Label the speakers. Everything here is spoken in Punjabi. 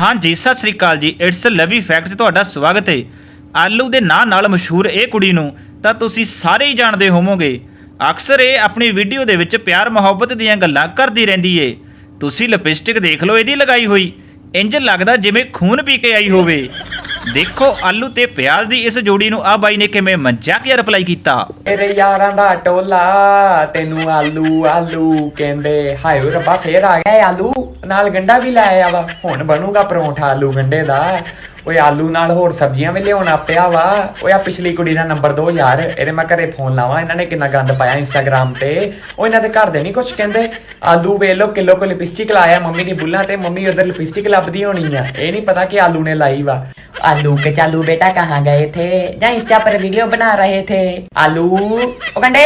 Speaker 1: ਹਾਂਜੀ, ਸਤਿ ਸ੍ਰੀ ਅਕਾਲ ਜੀ। ਇਟਸ ਲਵੀ ਫੈਕਟਸ ਤੁਹਾਡਾ ਸਵਾਗਤ ਹੈ। ਆਲੂ ਦੇ ਨਾਂ ਨਾਲ ਮਸ਼ਹੂਰ ਇਹ ਕੁੜੀ ਨੂੰ ਤਾਂ ਤੁਸੀਂ ਸਾਰੇ ਹੀ ਜਾਣਦੇ ਹੋਵੋਗੇ। ਅਕਸਰ ਇਹ ਆਪਣੀ ਵੀਡੀਓ ਦੇ ਵਿੱਚ ਪਿਆਰ, ਮੁਹੱਬਤ ਦੀਆਂ ਗੱਲਾਂ ਕਰਦੀ ਰਹਿੰਦੀ ਏ। ਤੁਸੀਂ ਲਿਪਸਟਿਕ ਦੇਖ ਲਓ, ਇਹਦੀ ਲਗਾਈ ਹੋਈ। ਇੰਜ ਲੱਗਦਾ ਜਿਵੇਂ ਖੂਨ ਪੀ ਕੇ ਆਈ ਹੋਵੇ। ਦੇਖੋ ਆਲੂ ਤੇ ਪਿਆਜ਼ ਦੀ ਇਸ ਜੋੜੀ ਨੂੰ ਆ ਬਾਈ ਨੇ ਕਿਵੇਂ ਮਜ਼ਾਕੀਆ ਰਿਪਲਾਈ ਕੀਤਾ।
Speaker 2: ਤੇਰੇ ਯਾਰਾਂ ਦਾ ਟੋਲਾ, ਤੈਨੂੰ ਆਲੂ ਆਲੂ ਕਹਿੰਦੇ, ਹਾਏ ਓਏ ਰੱਬਾ ਫੇਰ ਆ ਗਿਆ ਇਹ ਆਲੂ। ਨਾਲ ਗੰਡਾ ਵੀ ਲੈ ਆਇਆ ਵਾ ਹੁਣ ਬਣੂਗਾ ਪਰੌਂਠਾ ਆਲੂ ਗੰਡੇ ਦਾ। ਓਏ ਆਲੂ ਨਾਲ ਹੋਰ ਸਬਜ਼ੀਆਂ ਵੀ ਲਿਆਉਣਾ ਪਿਆ ਵਾ ਓਏ ਆ ਪਿਛਲੀ ਕੁੜੀ ਦਾ ਨੰਬਰ ਦੋ ਯਾਰ ਇਹਦੇ ਮੈਂ ਘਰੇ ਫੋਨ ਲਾਵਾਂ ਇਹਨਾਂ ਨੇ ਕਿੰਨਾ ਗੰਦ ਪਾਇਆ ਇੰਸਟਾਗ੍ਰam ਤੇ ਉਹ ਇਹਨਾਂ ਦੇ ਘਰ ਦੇ ਨਹੀਂ ਕੁਝ ਕਹਿੰਦੇ ਆਲੂ ਵੇਖ ਲੋ ਕਿਲੋ ਕੋ ਲਿਪਸਟਿਕ ਲਾਇਆ ਮੰਮੀ ਦੀ ਬੁੱਲਾਂ ਤੇ ਮੰਮੀ ਉਧਰ ਲਿਪਸਟਿਕ ਲੱਭਦੀ ਹੋਣੀ ਆ ਇਹ ਨਹੀਂ ਪਤਾ ਕਿ ਆਲੂ ਨੇ ਲਾਈ ਵਾ आलू के चालू बेटा कहाँ गए थे जहाँ इंस्टा पर वीडियो बना रहे थे आलू ओ गंडे